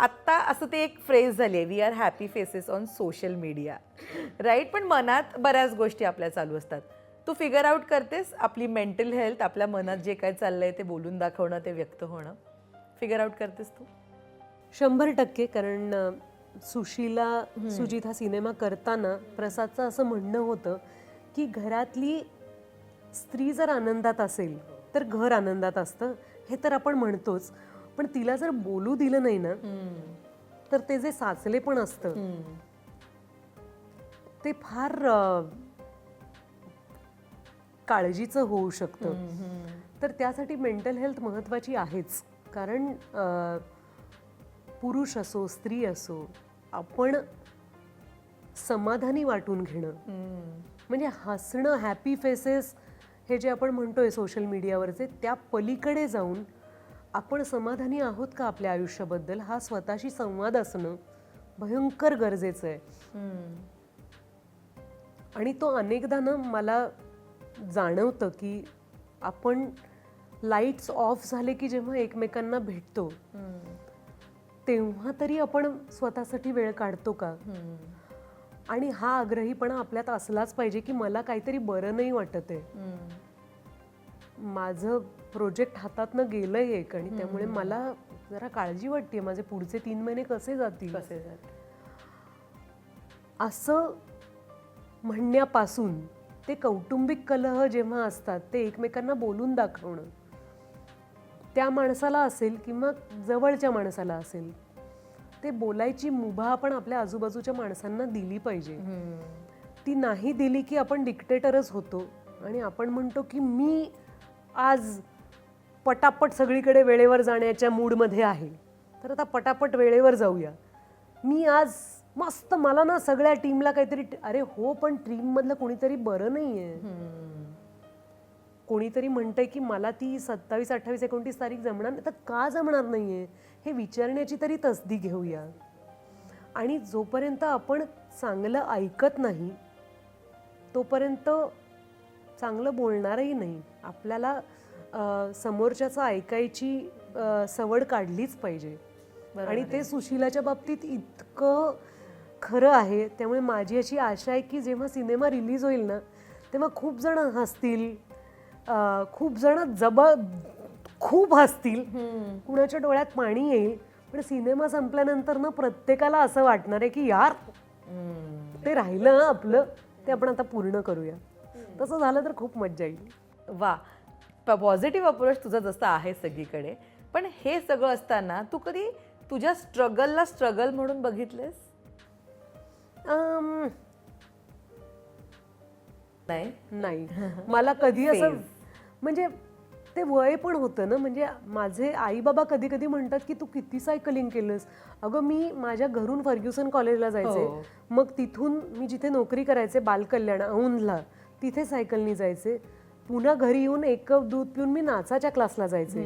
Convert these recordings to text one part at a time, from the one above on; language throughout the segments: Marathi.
आत्ता असं ते एक फ्रेज झाली आहे we are happy faces on social media right पण मनात बऱ्याच गोष्टी आपल्या चालू असतात. तू फिगर आउट करतेस आपली मेंटल हेल्थ आपल्या मनात जे काय चाललंय ते बोलून दाखवणं ते व्यक्त होणं. फिगर आउट करतेस तू? शंभर टक्के कारण सुशीला सुजित हा सिनेमा करताना प्रसादचं असं म्हणणं होतं की घरातली स्त्री जर आनंदात असेल तर घर आनंदात असतं हे तर आपण म्हणतोच. पण तिला जर बोलू दिलं नाही ना तर ते जे साचले पण असतं. ते फार काळजीचं होऊ शकतं. तर त्यासाठी मेंटल हेल्थ महत्त्वाची आहेच. कारण पुरुष असो स्त्री असो आपण समाधानी वाटून घेणं. म्हणजे हसणं हॅपी फेसेस हे जे आपण म्हणतोय सोशल मीडियावरचे त्या पलीकडे जाऊन आपण समाधानी आहोत का आपल्या आयुष्याबद्दल? हा स्वतःशी संवाद असणं भयंकर गरजेचं आहे. आणि तो अनेकदा ना मला जाणवतं की आपण लाईट्स ऑफ झाले की जेव्हा एकमेकांना भेटतो. तेव्हा तरी आपण स्वतःसाठी वेळ काढतो का? आणि हा आग्रहीपणा आपल्यात असलाच पाहिजे की मला काहीतरी बरं नाही वाटत आहे माझं प्रोजेक्ट हातातनं गेलंय एक आणि त्यामुळे मला जरा काळजी वाटते माझे पुढचे तीन महिने कसे जातील? कसे जात असं म्हणण्यापासून ते कौटुंबिक कलह जेव्हा असतात ते एकमेकांना बोलून दाखवणं त्या माणसाला असेल किंवा जवळच्या माणसाला असेल ते बोलायची मुभा आपण आपल्या आजूबाजूच्या माणसांना दिली पाहिजे. ती नाही दिली की आपण डिक्टेटरच होतो आणि आपण म्हणतो की मी आज पटापट सगळीकडे वेळेवर जाण्याच्या मूडमध्ये आहे. तर आता पटापट वेळेवर जाऊया. मी आज मस्त मला ना सगळ्या टीमला काहीतरी अरे हो पण टीममधलं कोणीतरी बरं नाही आहे कोणीतरी म्हणतंय की मला ती सत्तावीस अठ्ठावीस एकोणतीस तारीख जमणार नाही. तर का जमणार नाहीये? हे विचारण्याची तरी तसदी घेऊया. आणि जोपर्यंत आपण चांगलं ऐकत नाही तोपर्यंत चांगलं बोलणारही नाही. आपल्याला समोरच्याचं ऐकायची सवड काढलीच पाहिजे. आणि ते सुशिलाच्या बाबतीत इतकं खरं आहे. त्यामुळे माझी अशी आशा आहे की जेव्हा सिनेमा रिलीज होईल ना तेव्हा खूप जण हसतील खूप जण जब खूप हसतील. कुणाच्या डोळ्यात पाणी येईल. पण सिनेमा संपल्यानंतर ना प्रत्येकाला असं वाटणार आहे की यार ते राहिलं आपलं ते आपण आता पूर्ण करूया. तसं झालं तर खूप मज्जा येईल. वा पॉझिटिव्ह अप्रोच तुझा जसं आहे सगळीकडे. पण हे सगळं असताना तू कधी तुझ्या स्ट्रगलला स्ट्रगल म्हणून बघितलेस? नाही. नाही. मला कधी असं म्हणजे ते वय पण होतं ना म्हणजे माझे आई बाबा कधी कधी म्हणतात की तू किती सायकलिंग केलंस. अगं मी माझ्या घरून फर्ग्युसन कॉलेजला जायचे. हो. मग तिथून मी जिथे नोकरी करायचे बालकल्याण औंधला तिथे सायकलनी जायचे. पुन्हा घरी येऊन एक कप दूध पिऊन मी नाचाच्या क्लासला जायचे.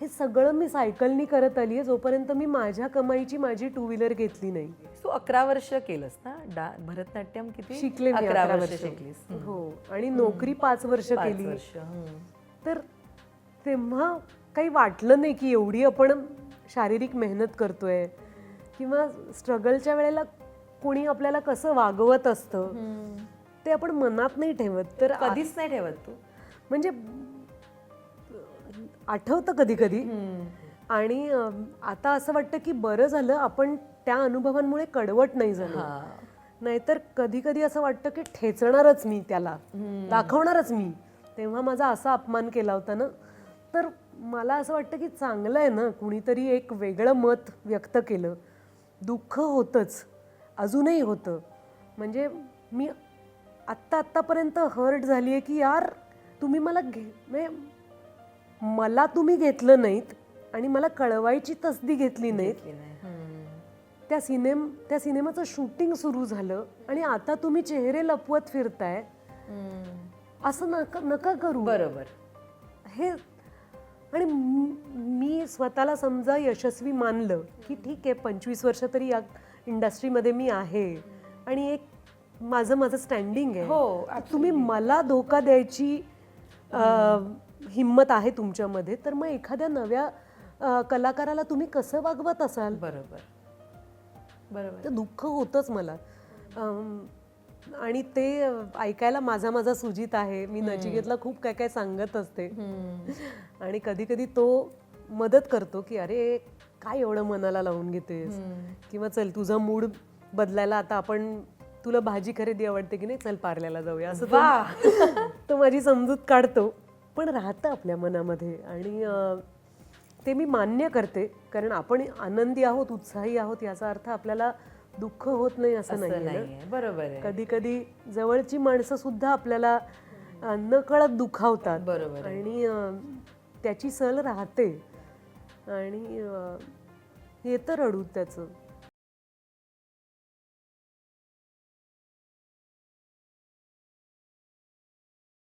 हे सगळं मी सायकलनी करत आली आहे जोपर्यंत मी माझ्या कमाईची माझी टू व्हीलर घेतली नाही. तू अकरा वर्ष केलंस ना? डा भरतनाट्यम किती? शिकले वर्ष. शिकलीस. हो आणि नोकरी पाच वर्ष केली. तर तेव्हा काही वाटलं नाही की एवढी आपण शारीरिक मेहनत करतोय किंवा स्ट्रगलच्या वेळेला कोणी आपल्याला कसं वागवत असतं? ते आपण मनात नाही ठेवत तर कधीच नाही ठेवत तू. म्हणजे आठवतं कधी कधी आणि आता असं वाटतं की बरं झालं आपण त्या अनुभवांमुळे कडवट नाही झालं. नाहीतर कधी कधी असं वाटतं की ठेचणारच मी त्याला दाखवणारच मी. तेव्हा माझा असा अपमान केला होता ना. तर मला असं वाटतं की चांगलं आहे ना कुणीतरी एक वेगळं मत व्यक्त केलं. दुःख होतंच अजूनही होतं. म्हणजे मी आत्ता आत्तापर्यंत हर्ट झाली आहे की यार तुम्ही मला घे म्हणजे मला तुम्ही घेतलं नाहीत आणि मला कळवायची तसदी घेतली नाहीत. त्या सिनेम त्या सिनेमाचं शूटिंग सुरू झालं आणि आता तुम्ही चेहरे लपवत फिरताय. असं नका नका करू. बरोबर. हे आणि म- मी स्वतःला समजा यशस्वी मानलं की ठीक आहे पंचवीस वर्ष तरी या इंडस्ट्रीमध्ये मी आहे. आणि एक माझं माझं स्टँडिंग आहे. हो, तुम्ही मला धोका द्यायची हिंमत आहे तुमच्यामध्ये. तर मग एखाद्या नव्या कलाकाराला तुम्ही कसं वागवत असाल? बरोबर. बरोबर. तर दुःख होतंच मला. आणि ते ऐकायला माझा माझा सुजित आहे. मी नचिकेतला खूप काय काय सांगत असते. आणि कधी कधी तो मदत करतो की अरे काय एवढं मनाला लावून घेतेस? किंवा चल तुझा मूड बदलायला आता आपण तुला भाजी खरेदी आवडते की नाही? चल पार्ल्याला जाऊया. असं तो- तो माझी समजूत काढतो. पण राहतं आपल्या मनामध्ये. आणि ते मी मान्य करते. कारण आपण आनंदी आहोत उत्साही आहोत याचा अर्थ आपल्याला दुःख होत नाही असं नाही बरोबर कधी कधी जवळची माणसं सुद्धा आपल्याला अं, नकळत दुखावतात. बरोबर आणि त्याची सल राहते. आणि येतं रडू त्याचं.